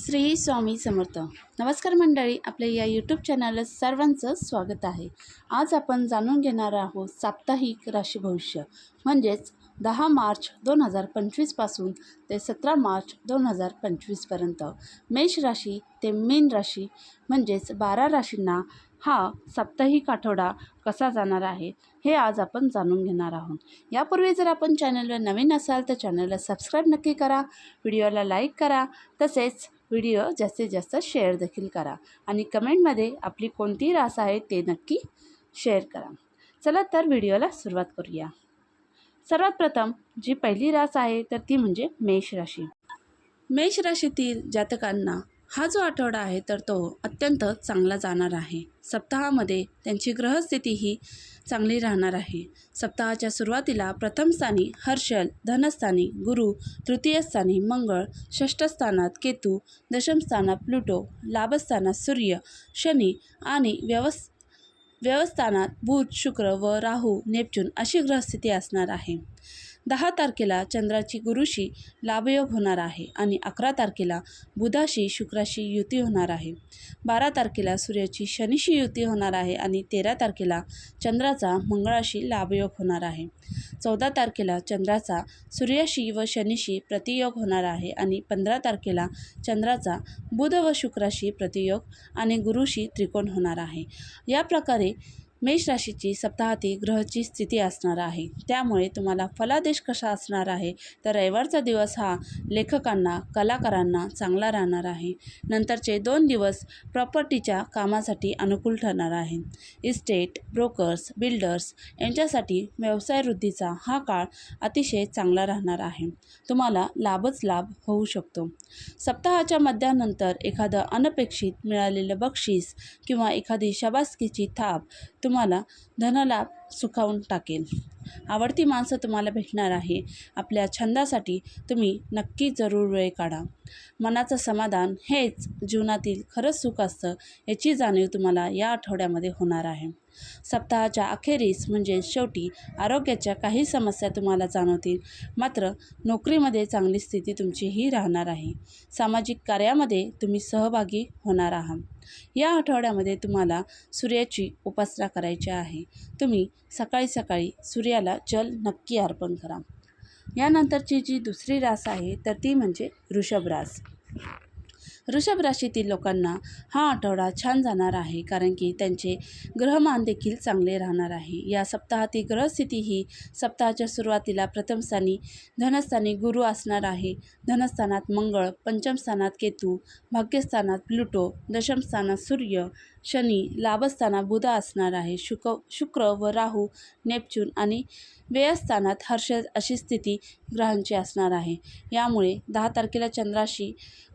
श्री स्वामी समर्थ. नमस्कार मंडळी आपल्या या यूट्यूब चॅनलला सर्वांचं स्वागत आहे. आज आपण जाणून घेणार आहोत साप्ताहिक राशी भविष्य म्हणजेच दहा मार्च दोन हजार पंचवीसपासून ते सतरा मार्च दोन हजार पंचवीसपर्यंत मेष राशी ते मीन राशी म्हणजेच बारा राशींना हा साप्ताहिक आठवडा कसा जाणार आहे हे आज आपण जाणून घेणार आहोत. यापूर्वी जर आपण चॅनलवर नवीन असाल तर चॅनलला सबस्क्राईब नक्की करा व्हिडिओला लाईक करा तसेच व्हिडिओ जास्तीत जास्त शेअर देखील करा. आणि कमेंटमध्ये आपली कोणती रास आहे ते नक्की शेअर करा. चला तर व्हिडिओला सुरुवात करूया. सर्वात प्रथम जी पहिली रास आहे तर ती म्हणजे मेष राशी. मेष राशीतील जातकांना हा जो आठवडा आहे तर तो अत्यंत चांगला जाणार आहे. सप्ताहामध्ये त्यांची ग्रहस्थिती ही चांगली राहणार आहे. सप्ताहाच्या सुरुवातीला प्रथम स्थानी हर्षल धनस्थानी गुरु तृतीय स्थानी मंगळ षष्ठस्थानात केतू दशमस्थानात प्लुटो लाभस्थानात सूर्य शनी आणि व्यवस् व्यवस्थानात बुध शुक्र व राहू नेपच्यून अशी ग्रहस्थिती असणार आहे. दहा तारखेला चंद्राची गुरुशी लाभयोग होणार आहे आणि अकरा तारखेला बुधाशी शुक्राशी युती होणार आहे. बारा तारखेला सूर्याची शनीशी युती होणार आहे आणि तेरा तारखेला चंद्राचा मंगळाशी लाभयोग होणार आहे. चौदा तारखेला चंद्राचा सूर्याशी व शनीशी प्रतियोग होणार आहे आणि पंधरा तारखेला चंद्राचा बुध व शुक्राशी प्रतियोग आणि गुरुशी त्रिकोण होणार आहे. या प्रकारे मेष राशीची सप्ताहाती ग्रहची स्थिती असणार आहे. त्यामुळे तुम्हाला फलादेश कसा असणार आहे? तर रविवारचा दिवस हा लेखकांना कलाकारांना चांगला राहणार आहे. नंतरचे दोन दिवस प्रॉपर्टीच्या कामासाठी अनुकूल ठरणार आहे. इस्टेट ब्रोकर्स बिल्डर्स यांच्यासाठी व्यवसाय वृद्धीचा हा काळ अतिशय चांगला राहणार आहे. तुम्हाला लाभच लाभ होऊ शकतो. सप्ताहाच्या मध्यानंतर एखादं अनपेक्षित मिळालेलं बक्षीस किंवा एखादी शाबासकीची थाप तुम्हाला धनलाभ सुखावून टाकेल आवडती माणसं तुम्हाला भेटणार आहे. आपल्या छंदासाठी तुम्ही नक्की जरूर वेळ काढा. मनाचं समाधान हेच जीवनातील खरंच सुख असतं याची जाणीव तुम्हाला या आठवड्यामध्ये होणार आहे. सप्ताहाच्या अखेरीस म्हणजे शेवटी आरोग्याच्या काही समस्या तुम्हाला जाणवतील. मात्र नोकरीमध्ये चांगली स्थिती तुमची ही राहणार आहे. सामाजिक कार्यामध्ये तुम्ही सहभागी होणार आहात. या आठवड्यामध्ये तुम्हाला सूर्याची उपासना करायची आहे. तुम्ही सकाळी सकाळी सूर्याला जल नक्की अर्पण करा. यानंतरची जी दुसरी रास आहे तर ती म्हणजे ऋषभ रास. वृषभ राशीतील लोकांना हा आठवडा छान जाणार आहे कारण की त्यांचे ग्रहमान देखील चांगले राहणार आहे. या सप्ताहातील ग्रहस्थिती ही सप्ताहाच्या सुरुवातीला प्रथमस्थानी धनस्थानी गुरु असणार आहे. धनस्थानात मंगळ पंचमस्थानात केतू भाग्यस्थानात प्लुटो दशमस्थानात सूर्य शनी लाभस्थानात बुध असणार आहे. शुक शुक्र व राहू नेपच्यून आणि व्ययस्थानात हर्ष अशी स्थिती ग्रहांची असणार आहे. यामुळे दहा तारखेला चंद्राशी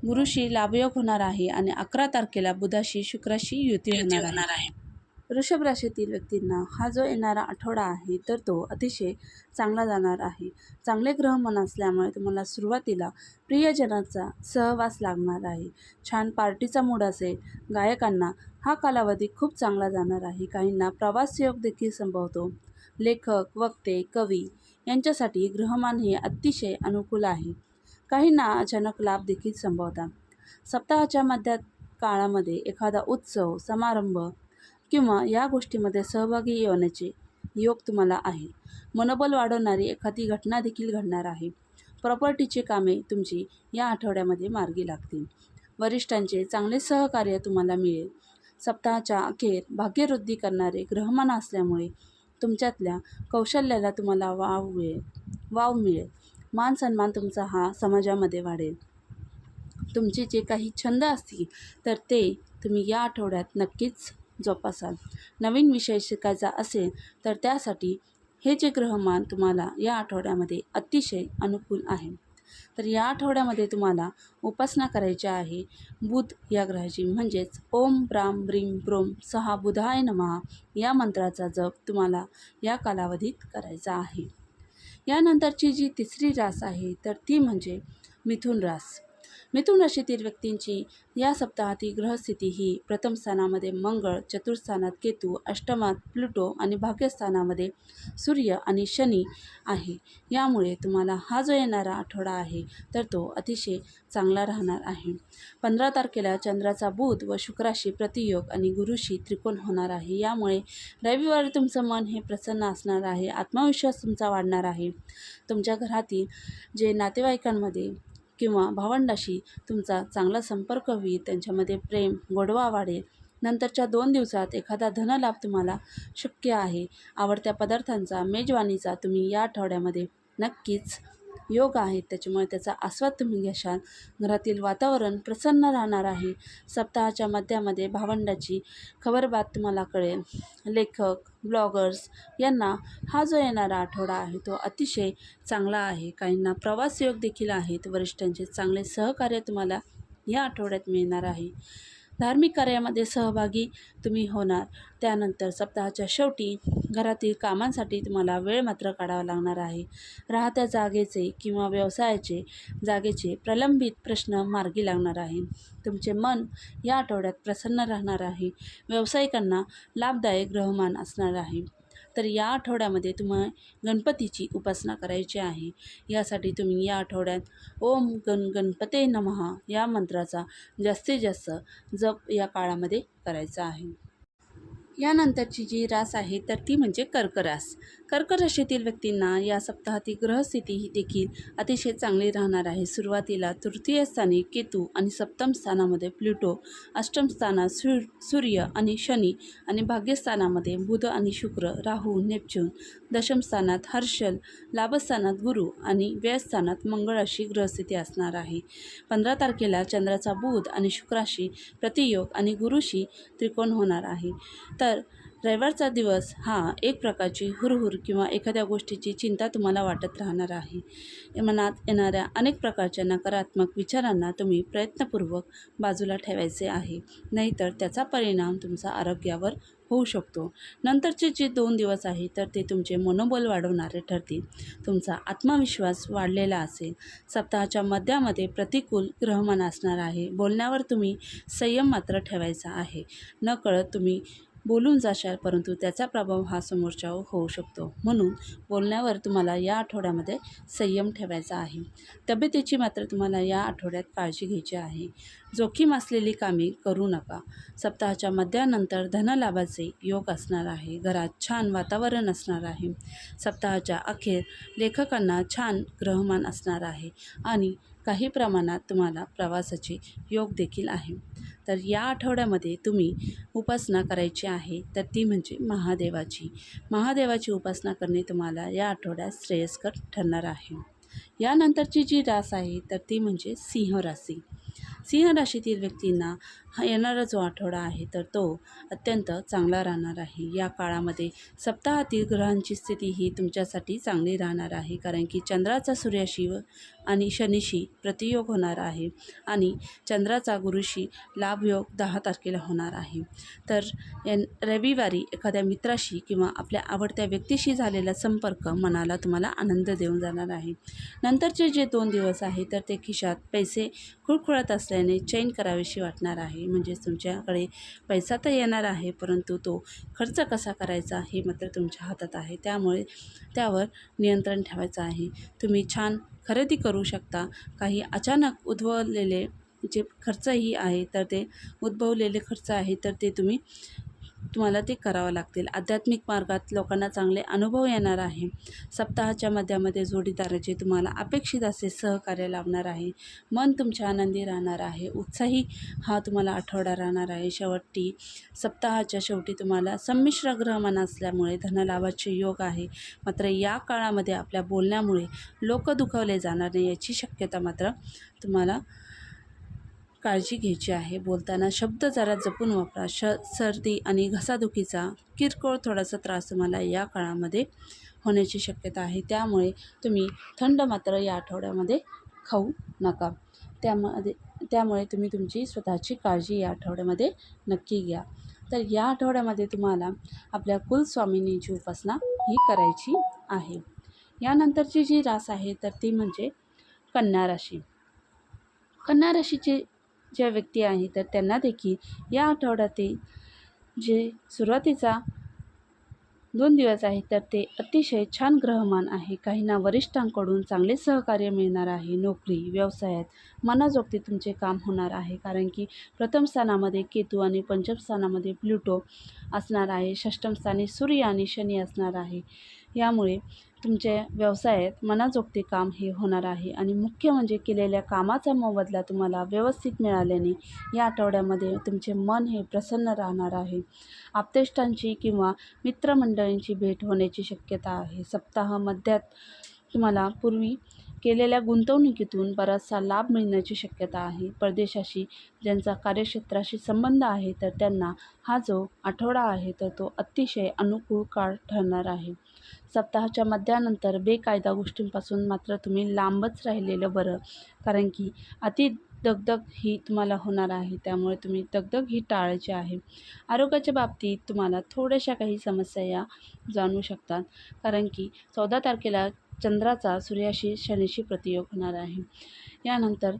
गुरुशी लाभयोग होणार आहे आणि अकरा तारखेला बुधाशी शुक्राशी युती होणार आहे. वृषभ राशीतील व्यक्तींना हा जो येणारा आठवडा आहे तर तो अतिशय चांगला जाणार आहे. चांगले ग्रहमान असल्यामुळे तुम्हाला सुरुवातीला प्रियजनाचा सहवास लागणार आहे. छान पार्टीचा मूड असेल गायकांना हा कालावधी खूप चांगला जाणार आहे. काहींना प्रवासयोग देखील संभवतो. लेखक वक्ते कवी यांच्यासाठी ग्रहमान हे अतिशय अनुकूल आहे. काहींना अचानक लाभ देखील संभवतात. सप्ताहाच्या मध्यात काळामध्ये एखादा उत्सव समारंभ किंवा या गोष्टीमध्ये सहभागी होण्याचे योग तुम्हाला आहे. मनोबल वाढवणारी एखादी घटना देखील घडणार आहे. प्रॉपर्टीची कामे तुमची या आठवड्यामध्ये मार्गी लागतील. वरिष्ठांचे चांगले सहकार्य तुम्हाला मिळेल. सप्ताहाच्या अखेर भाग्यवृद्धी करणारे ग्रहमान असल्यामुळे तुमच्यातल्या कौशल्याला तुम्हाला वाव मिळेल. वाव मिळेल. मान सन्मान तुमचा हा समाजामध्ये वाढेल. तुमचे जे काही छंद असतील तर ते तुम्ही या आठवड्यात नक्कीच जोपासाल. नवीन विषय शिकायचा असेल तर त्यासाठी हे जे ग्रहमान तुम्हाला या आठवड्यामध्ये अतिशय अनुकूल आहे. तर या आठवड्यामध्ये तुम्हाला उपासना करायची आहे. बुध या ग्रहाची. म्हणजेच ओम ब्राम ब्रीम ब्रोम सहा बुधाय नमहा या मंत्राचा जप तुम्हाला या कालावधीत करायचा आहे. यानंतरची जी तिसरी रास आहे तर ती म्हणजे मिथुन रास. मिथुन राशीतील व्यक्तींची या सप्ताहातील ग्रहस्थिती ही प्रथम स्थानामध्ये मंगळ चतुर्थ स्थानात केतू अष्टमात प्लुटो आणि भाग्यस्थानामध्ये सूर्य आणि शनी आहे. यामुळे तुम्हाला हा जो येणारा आठवडा आहे तर तो अतिशय चांगला राहणार आहे. पंधरा तारखेला चंद्राचा बुध व शुक्राशी प्रतियोग आणि गुरुशी त्रिकोण होणार आहे. यामुळे रविवारी तुमचं मन हे प्रसन्न असणार आहे. आत्मविश्वास तुमचा वाढणार आहे. तुमच्या घरातील जे नातेवाईकांमध्ये किंवा भावंडाशी तुमचा चांगला संपर्क होईल त्यांच्यामध्ये प्रेम गोडवा वाढेल. नंतरच्या दोन दिवसात एखादा धनलाभ तुम्हाला शक्य आहे. आवडत्या पदार्थांचा मेजवानीचा तुम्ही या आठवड्यामध्ये नक्कीच योग आहेत त्याच्यामुळे त्याचा आस्वाद तुम्ही घ्याल घरातील वातावरण प्रसन्न राहणार आहे. सप्ताहाच्या मध्यामध्ये भावंडाची खबरबात तुम्हाला कळेल. लेखक ब्लॉगर्स यांना हा जो येणारा आठवडा आहे तो अतिशय चांगला आहे. काहींना प्रवास योग देखील आहेत. वरिष्ठांचे चांगले सहकार्य तुम्हाला या आठवड्यात मिळणार आहे. धार्मिक कार्यामध्ये सहभागी तुम्ही होणार. त्यानंतर सप्ताहाच्या शेवटी घरातील कामांसाठी तुम्हाला वेळ मात्र काढावा लागणार आहे. राहत्या जागेचे किंवा व्यवसायाचे जागेचे प्रलंबित प्रश्न मार्गी लागणार आहे. तुमचे मन या आठवड्यात प्रसन्न राहणार आहे. व्यावसायिकांना लाभदायक ग्रहमान असणार आहे. तर या आठवड्यामध्ये तुम्हाला गणपतीची उपासना करायची आहे. यासाठी तुम्ही या आठवड्यात ओम गण गणपते नमः या मंत्राचा जास्तीत जास्त जप या काळामध्ये करायचा आहे. यानंतरची जी रास आहे तर ती म्हणजे कर्करास. कर्क राशीतील व्यक्तींना या सप्ताहातील ग्रहस्थिती ही देखील अतिशय चांगली राहणार आहे. सुरुवातीला तृतीय स्थानी केतू आणि सप्तम स्थानामध्ये प्लुटो अष्टम स्थानात सूर सूर्य आणि शनी आणि भाग्यस्थानामध्ये बुध आणि शुक्र राहू नेपच्यून दशम स्थानात हर्षल लाभस्थानात गुरु आणि व्ययस्थानात मंगळ अशी ग्रहस्थिती असणार आहे. पंधरा तारखेला चंद्राचा बुध आणि शुक्राशी प्रतियोग आणि गुरुशी त्रिकोण होणार आहे. तर तर रविवारचा दिवस हा एक प्रकारची हुरहुर किंवा एखाद्या गोष्टीची चिंता तुम्हाला वाटत राहणार आहे. मनात येणाऱ्या अनेक प्रकारच्या नकारात्मक विचारांना तुम्ही प्रयत्नपूर्वक बाजूला ठेवायचे आहे. नाहीतर त्याचा परिणाम तुमचा आरोग्यावर होऊ शकतो. नंतरचे जे दोन दिवस आहे तर ते तुमचे मनोबल वाढवणारे ठरतील. तुमचा आत्मविश्वास वाढलेला असेल. सप्ताहाच्या मध्यामध्ये प्रतिकूल ग्रहमान असणार आहे. बोलण्यावर तुम्ही संयम मात्र ठेवायचा आहे. नकळत तुम्ही बोलून जाशाल परंतु त्याचा प्रभाव हा समोरच्यावर होऊ शकतो. म्हणून बोलण्यावर तुम्हाला या आठवड्यामध्ये संयम ठेवायचा आहे. तब्येतीची मात्र तुम्हाला या आठवड्यात काळजी घ्यायची आहे. जोखीम असलेली कामे करू नका. सप्ताहाच्या मध्यानंतर धनलाभाचे योग असणार आहे. घरात छान वातावरण असणार आहे. सप्ताहाच्या अखेर लेखकांना छान ग्रहमान असणार आहे. आणि काही प्रमाणात तुम्हाला प्रवासाचे योग देखील आहे. तर या आठवड्यामध्ये तुम्ही उपासना करायची आहे तर ती म्हणजे महादेवाची. महादेवाची उपासना करणे तुम्हाला या आठवड्यात श्रेयस्कर ठरणार आहे. यानंतरची जी रास आहे तर ती म्हणजे सिंह राशी. सिंह राशीतील व्यक्तींना हा येणारा जो आठवडा आहे तर तो अत्यंत चांगला राहणार आहे. या काळामध्ये सप्ताहातील ग्रहांची स्थिती ही तुमच्यासाठी चांगली राहणार आहे कारण की चंद्राचा सूर्याशी आणि शनीशी प्रतियोग होणार आहे आणि चंद्राचा गुरुशी लाभयोग दहा तारखेला होणार आहे. तर या रविवारी एखाद्या मित्राशी किंवा आपल्या आवडत्या व्यक्तीशी झालेला संपर्क मनाला तुम्हाला आनंद देऊन जाणार आहे. नंतरचे जे दोन दिवस आहे तर ते खिशात पैसे खुळखुळत असल्याने चैन करावीशी वाटणार आहे. म्हणजेच तुमच्याकडे पैसा तर येणार आहे परंतु तो खर्च कसा करायचा हे मात्र तुमच्या हातात आहे. त्यामुळे त्यावर नियंत्रण ठेवायचं आहे. तुम्ही छान खरेदी करू शकता. काही अचानक उद्भवलेले जे खर्चही आहे तर ते उद्भवलेले खर्च आहे तर ते तुम्ही तुम्हाला ते करावं लागतील. आध्यात्मिक मार्गात लोकांना चांगले अनुभव येणार आहे. सप्ताहाच्या मध्यामध्ये जोडीदाराचे तुम्हाला अपेक्षित असे सहकार्य लाभणार आहे. मन तुमच्या आनंदी राहणार आहे. उत्साही हा तुम्हाला आठवडा राहणार आहे. शेवटी सप्ताहाच्या शेवटी तुम्हाला संमिश्र ग्रहमान असल्यामुळे धनलाभाचे योग आहे. मात्र या काळामध्ये आपल्या बोलण्यामुळे लोक दुखावले जाणार नाही याची शक्यता मात्र तुम्हाला काळजी घ्यायची आहे. बोलताना शब्द जरा जपून वापरा. श सर्दी आणि घसादुखीचा किरकोळ थोडासा त्रास तुम्हाला या काळामध्ये होण्याची शक्यता आहे. त्यामुळे तुम्ही थंड मात्र या आठवड्यामध्ये खाऊ नका. त्यामध्ये त्यामुळे तुम्ही तुमची स्वतःची काळजी या आठवड्यामध्ये नक्की घ्या. तर या आठवड्यामध्ये तुम्हाला आपल्या कुलस्वामिनीची उपासना ही करायची आहे. यानंतरची जी रास आहे तर ती म्हणजे कन्या राशी. कन्या राशीचे ज्या व्यक्ती आहे तर त्यांना देखील या आठवड्यातील जे सुरुवातीचा दोन दिवस आहे तर ते अतिशय छान ग्रहमान आहे. काहींना वरिष्ठांकडून चांगले सहकार्य मिळणार आहे. नोकरी व्यवसायात मनाजोगते तुमचे काम होणार आहे. कारण की प्रथम स्थानामध्ये केतू आणि पंचम स्थानामध्ये प्लुटो असणार आहे. षष्टम स्थानी सूर्य आणि शनी असणार आहे. यामुळे तुमच्या व्यवसायात मनाजोगते काम हे होणार आहे. आणि मुख्य म्हणजे केलेल्या कामाचा मोबदला तुम्हाला व्यवस्थित मिळाल्याने या आठवड्यामध्ये तुमचे मन हे प्रसन्न राहणार आहे. आप्तेष्टांची किंवा मित्रमंडळींची भेट होण्याची शक्यता आहे. सप्ताह मध्यात तुम्हाला पूर्वी केलेल्या गुंतवणुकीतून बराचसा लाभ मिळण्याची शक्यता आहे. परदेशाशी ज्यांचा कार्यक्षेत्राशी संबंध आहे तर त्यांना हा जो आठवडा आहे तर तो अतिशय अनुकूल काळ ठरणार आहे. सप्ताहाच्या मध्यानंतर बेकायदा गोष्टींपासून मात्र तुम्ही लांबच राहिलेलं बरं. कारण की अति दगदग ही तुम्हाला होणार आहे त्यामुळे तुम्ही दगदग ही टाळायची आहे. आरोग्याच्या बाबतीत तुम्हाला थोड्याशा काही समस्या या जाणवू शकतात. कारण की चौदा तारखेला चंद्राचा सूर्याशी शनीशी प्रतियोग होणार आहे. यानंतर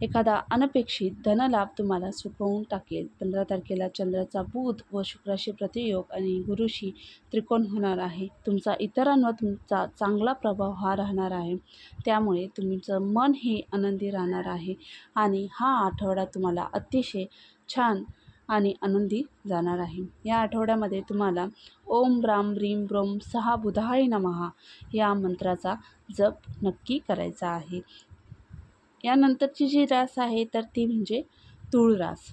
एखादा अनपेक्षित धनलाभ तुम्हाला सुकवून टाकेल. पंधरा तारखेला चंद्राचा बुध व शुक्राशी प्रतियोग आणि गुरुशी त्रिकोण होणार आहे. तुमचा इतरांवर तुमचा चांगला प्रभाव हा राहणार आहे. त्यामुळे तुमचं मन हे आनंदी राहणार आहे आणि हा आठवडा तुम्हाला अतिशय छान आणि आनंदी जाणार आहे. या आठवड्यामध्ये तुम्हाला ओम राम रीम ब्रोम सहा बुधाय नमहा या मंत्राचा जप नक्की करायचा आहे. यानंतरची जी रास आहे तर ती म्हणजे तूळ रास.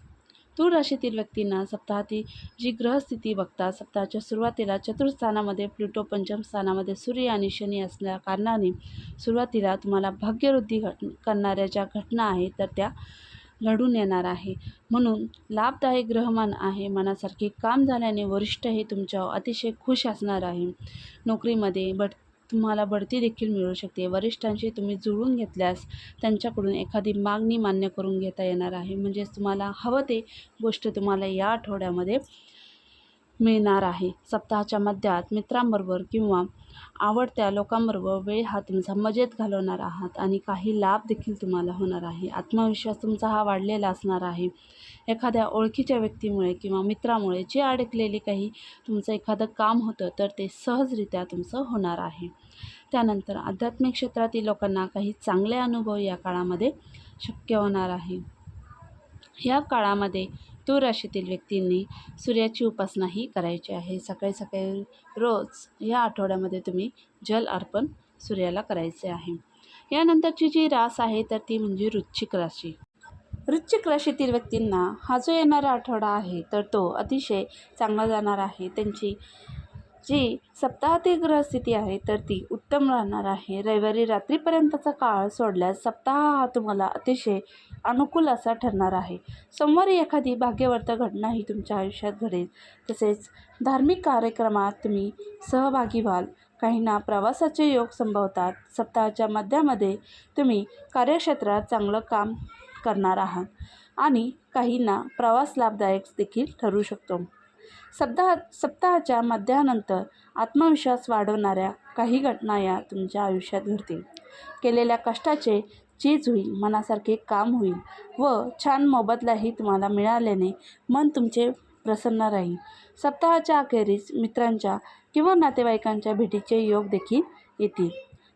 तूळ राशीतील व्यक्तींना सप्ताहातील जी ग्रहस्थिती बघता सप्ताहाच्या सुरुवातीला चतुर्थस्थानामध्ये प्लुटो पंचम स्थानामध्ये सूर्य आणि शनी असल्या कारणाने सुरुवातीला तुम्हाला भाग्यवृद्धी घट करणाऱ्या ज्या घटना आहेत तर त्या घडून येणार आहे. म्हणून लाभदायक ग्रहमान आहे मनासारखे काम झाल्याने वरिष्ठ हे तुमच्यावर अतिशय खुश असणार आहे. नोकरीमध्ये बढ तुम्हाला बढती देखील मिळू शकते. वरिष्ठांशी तुम्ही जुळून घेतल्यास त्यांच्याकडून एखादी मागणी मान्य करून घेता येणार आहे. म्हणजेच तुम्हाला हवं ते गोष्ट तुम्हाला या आठवड्यामध्ये मिळणार आहे. सप्ताहाच्या मध्यात मित्रांबरोबर किंवा आवडत्या लोकांबरोबर वेळ हा तुमचा मजेत घालवणार आहात आणि काही लाभ देखील तुम्हाला होणार आहे. आत्मविश्वास तुमचा हा वाढलेला असणार आहे. एखाद्या ओळखीच्या व्यक्तीमुळे किंवा मित्रामुळे जे अडकलेले काही तुमचं एखादं काम होतं तर ते सहजरित्या तुमचं होणार आहे. त्यानंतर आध्यात्मिक क्षेत्रातील लोकांना काही चांगले अनुभव या काळामध्ये शक्य होणार आहे. या काळामध्ये तूळ राशीतील व्यक्तींनी सूर्याची उपासनाही करायची आहे. सकाळी सकाळी रोज या आठवड्यामध्ये तुम्ही जल अर्पण सूर्याला करायचे आहे. यानंतरची जी रास आहे तर ती म्हणजे वृश्चिक राशी. वृश्चिक राशीतील व्यक्तींना हा जो येणारा आठवडा आहे तर तो अतिशय चांगला जाणार आहे. त्यांची जी सप्ताहातील ग्रहस्थिती आहे तर ती उत्तम राहणार आहे. रविवारी रात्रीपर्यंतचा काळ सोडल्यास सप्ताह हा तुम्हाला अतिशय अनुकूल असा ठरणार आहे. सोमवारी एखादी भाग्यवर्त घटना ही तुमच्या आयुष्यात घडेल. तसेच धार्मिक कार्यक्रमात तुम्ही सहभागी व्हाल. काहींना प्रवासाचे योग संभवतात. सप्ताहाच्या मध्यामध्ये तुम्ही कार्यक्षेत्रात चांगलं काम करणार आहात. आणि काहींना प्रवास लाभदायक देखील ठरू शकतो. सप्ताह सप्ताहाच्या मध्यानंतर आत्मविश्वास वाढवणाऱ्या काही घटना या तुमच्या आयुष्यात घडतील. केलेल्या कष्टाचे चीज होईल मनासारखे काम होईल व छान मोबदलाही तुम्हाला मिळाल्याने मन तुमचे प्रसन्न राहील. सप्ताहाच्या अखेरीस मित्रांच्या किंवा नातेवाईकांच्या भेटीचे योग देखील येतील.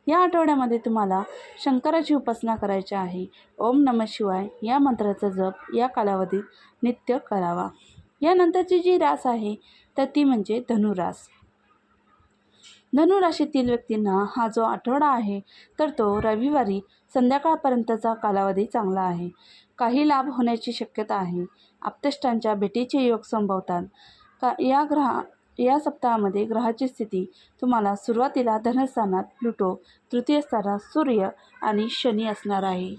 या आठवड्यामध्ये तुम्हाला शंकराची उपासना करायची आहे. ओम नम शिवाय या मंत्राचा जप या कालावधीत नित्य करावा. यानंतरची जी रास आहे तर ती म्हणजे धनुरास. धनुराशीतील व्यक्तींना हा जो आठवडा आहे तर तो रविवारी संध्याकाळपर्यंतचा कालावधी चांगला आहे. काही लाभ होण्याची शक्यता आहे. आप्तेष्टांच्या भेटीचे योग संभवतात. का या ग्रहा या सप्ताहामध्ये ग्रहाची स्थिती तुम्हाला सुरुवातीला धनस्थानात प्लुटो तृतीय स्थानात सूर्य आणि शनी असणार आहे.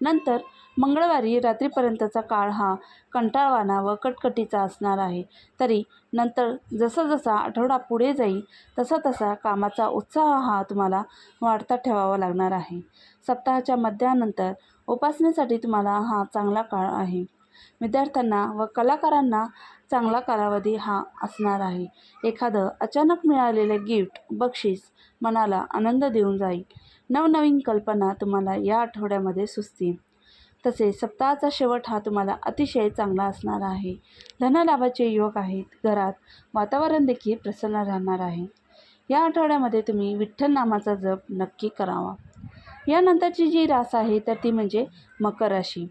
नंतर मंगळवारी रात्रीपर्यंतचा काळ हा कंटाळवाणा व कटकटीचा असणार आहे. तरी नंतर जसा जसा आठवडा पुढे जाईल तसा तसा कामाचा उत्साह हा तुम्हाला वाढता ठेवावा लागणार आहे. सप्ताहाच्या मध्यानंतर उपासनेसाठी तुम्हाला हा चांगला काळ आहे. विद्यार्थ्यांना व कलाकारांना चांगला कालावधी हा असणार आहे. एखादं अचानक मिळालेले गिफ्ट बक्षीस मनाला आनंद देऊन जाईल. नवनवीन कल्पना तुम्हाला या आठवड्यामध्ये सुचतील. तसेच सप्ताहाचा शेवट हा तुम्हाला अतिशय चांगला असणार आहे. धनलाभाचे योग आहेत. घरात वातावरण देखील प्रसन्न राहणार आहे. या आठवड्यामध्ये तुम्ही विठ्ठल नामाचा जप नक्की करावा. यानंतरची जी रास आहे तर ती म्हणजे मकर राशी.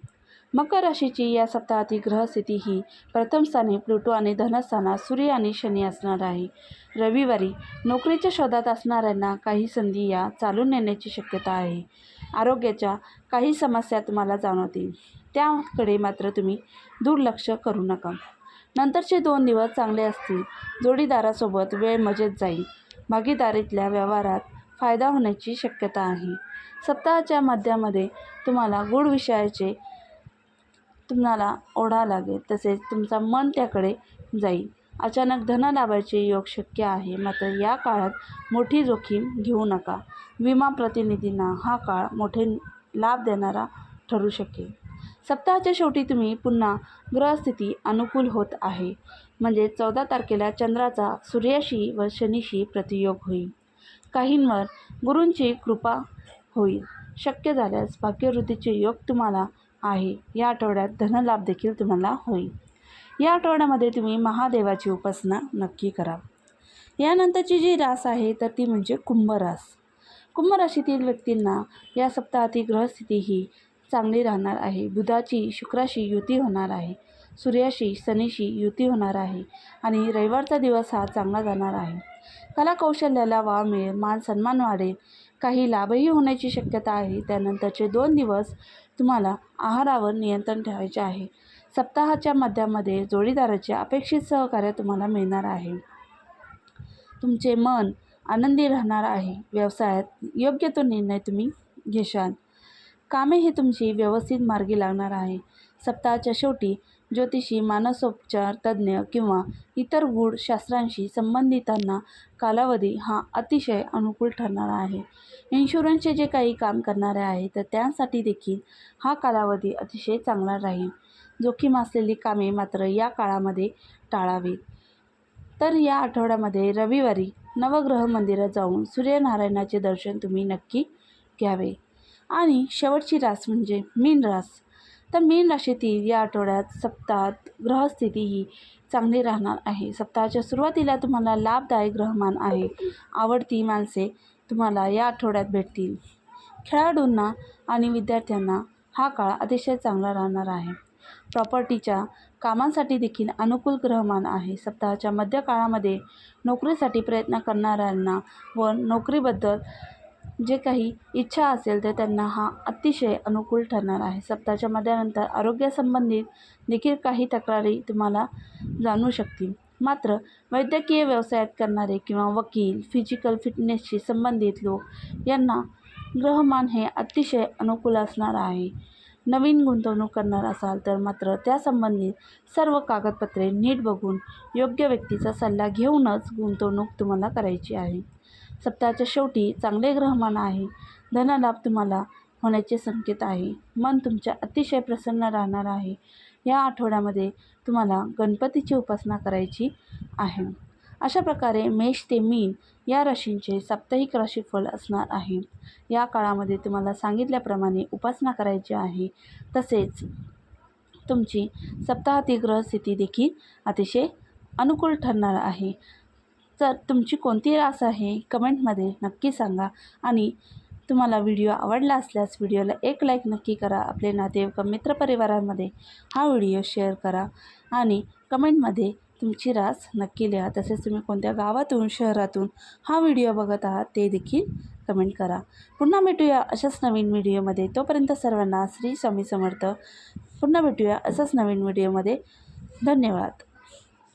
मकर राशीची या सप्ताहातील ग्रहस्थिती ही प्रथम स्थानी प्लुटो आणि धनस्थानात सूर्य आणि शनी असणार आहे. रविवारी नोकरीच्या शोधात असणाऱ्यांना काही संधी या चालून नेण्याची शक्यता आहे. आरोग्याच्या काही समस्या तुम्हाला जाणवतील. त्याकडे मात्र तुम्ही दुर्लक्ष करू नका. नंतरचे दोन दिवस चांगले असतील. जोडीदारासोबत वेळ मजेत जाईल. भागीदारीतल्या व्यवहारात फायदा होण्याची शक्यता आहे. सप्ताहाच्या मध्यामध्ये तुम्हाला गूढ विषयाचे तुम्हाला ओढा लागेल. तसेच तुमचा मन त्याकडे जाईल. अचानक धनलाभाचे योग शक्य आहे मात्र या काळात मोठी जोखीम घेऊ नका. विमा प्रतिनिधींना हा काळ मोठे लाभ देणारा ठरू शकेल. सप्ताहाच्या शेवटी तुम्ही पुन्हा ग्रहस्थिती अनुकूल होत आहे. म्हणजे चौदा तारखेला चंद्राचा सूर्याशी व शनीशी प्रतियोग होईल. काहींवर गुरूंची कृपा होईल. शक्य झाल्यास भाग्यवृद्धीचे योग तुम्हाला आहे. या आठवड्यात धनलाभ देखील तुम्हाला होईल. या आठवड्यामध्ये तुम्ही महादेवाची उपासना नक्की करा. यानंतरची जी रास आहे तर ती म्हणजे कुंभ रास कुंभ राशीतील व्यक्तींना या सप्ताहातील ग्रहस्थिती ही चांगली राहणार आहे. बुधाची शुक्राशी युती होणार आहे. सूर्याशी शनीशी युती होणार आहे. आणि रविवारचा दिवस हा चांगला जाणार आहे. कला कौशल्याला वाव मिळेल मान सन्मान वाढेल काही लाभही होण्याची शक्यता आहे. त्यानंतरचे दोन दिवस तुम्हाला आहारावर नियंत्रण ठेवायचे आहे. सप्ताहाच्या मध्यामध्ये जोडीदाराचे अपेक्षित सहकार्य तुम्हाला मिळणार आहे. तुमचे मन आनंदी राहणार आहे. व्यवसायात योग्य तो निर्णय तुम्ही घेशाल. कामे ही तुमची व्यवस्थित मार्गी लागणार आहे. सप्ताहाच्या शेवटी ज्योतिषी मानसोपचार तज्ज्ञ किंवा इतर गूढ शास्त्रांशी संबंधितांना कालावधी हा अतिशय अनुकूल ठरणार आहे. इन्शुरन्सचे जे काही काम करणारे आहे तर त्यांसाठी देखील हा कालावधी अतिशय चांगला राहील. जोखीम असलेली कामे मात्र या काळामध्ये टाळावीत. तर या आठवड्यामध्ये रविवारी नवग्रह मंदिरात जाऊन सूर्यनारायणाचे दर्शन तुम्ही नक्की घ्यावे. आणि शेवटची रास म्हणजे मीन रास. तर मीन राशीतील या आठवड्यात सप्ताहात ग्रहस्थिती ही चांगली राहणार आहे. सप्ताहाच्या सुरुवातीला तुम्हाला लाभदायक ग्रहमान आहे. आवडती माणसे तुम्हाला या आठवड्यात भेटतील. खेळाडूंना आणि विद्यार्थ्यांना हा काळ अतिशय चांगला राहणार आहे. प्रॉपर्टीच्या कामांसाठी देखील अनुकूल ग्रहमान आहे. सप्ताहाच्या मध्य काळामध्ये नोकरीसाठी प्रयत्न करणाऱ्यांना व नोकरीबद्दल जे काही इच्छा असेल तर त्यांना हा अतिशय अनुकूल ठरणार आहे. सप्ताहाच्या मध्यानंतर आरोग्यासंबंधित देखील काही तक्रारी तुम्हाला जाणू शकतील. मात्र वैद्यकीय व्यवसायात करणारे किंवा वकील फिजिकल फिटनेसशी संबंधित लोक यांना ग्रहमान हे अतिशय अनुकूल असणार आहे. नवीन गुंतवणूक करणार असाल तर मात्र त्यासंबंधित सर्व कागदपत्रे नीट बघून योग्य व्यक्तीचा सल्ला घेऊनच गुंतवणूक तुम्हाला करायची आहे. सप्ताहाच्या शेवटी चांगले ग्रहमान आहे. धनलाभ तुम्हाला होण्याचे संकेत आहे. मन तुमच्या अतिशय प्रसन्न राहणार आहे. या आठवड्यामध्ये तुम्हाला गणपतीची उपासना करायची आहे. अशा प्रकारे मेष ते मीन या राशींचे साप्ताहिक राशीफल असणार आहे. या काळामध्ये तुम्हाला सांगितल्याप्रमाणे उपासना करायची आहे. तसेच तुमची सप्ताहातील ग्रहस्थिती देखील अतिशय अनुकूल ठरणार आहे. तर तुमची कोणती रास आहे कमेंटमध्ये नक्की सांगा. आणि तुम्हाला व्हिडिओ आवडला असल्यास व्हिडिओला एक लाईक नक्की करा. आपले नातेवाईक मित्रपरिवारांमध्ये हा व्हिडिओ शेअर करा. आणि कमेंटमध्ये तुमची रास नक्की लिहा. तसेच तुम्ही कोणत्या गावातून शहरातून हा व्हिडिओ बघत आहात ते देखील कमेंट करा. पुन्हा भेटूया अशाच नवीन व्हिडिओमध्ये तोपर्यंत सर्वांना श्री स्वामी समर्थ. पुन्हा भेटूया असंच नवीन व्हिडिओमध्ये धन्यवाद.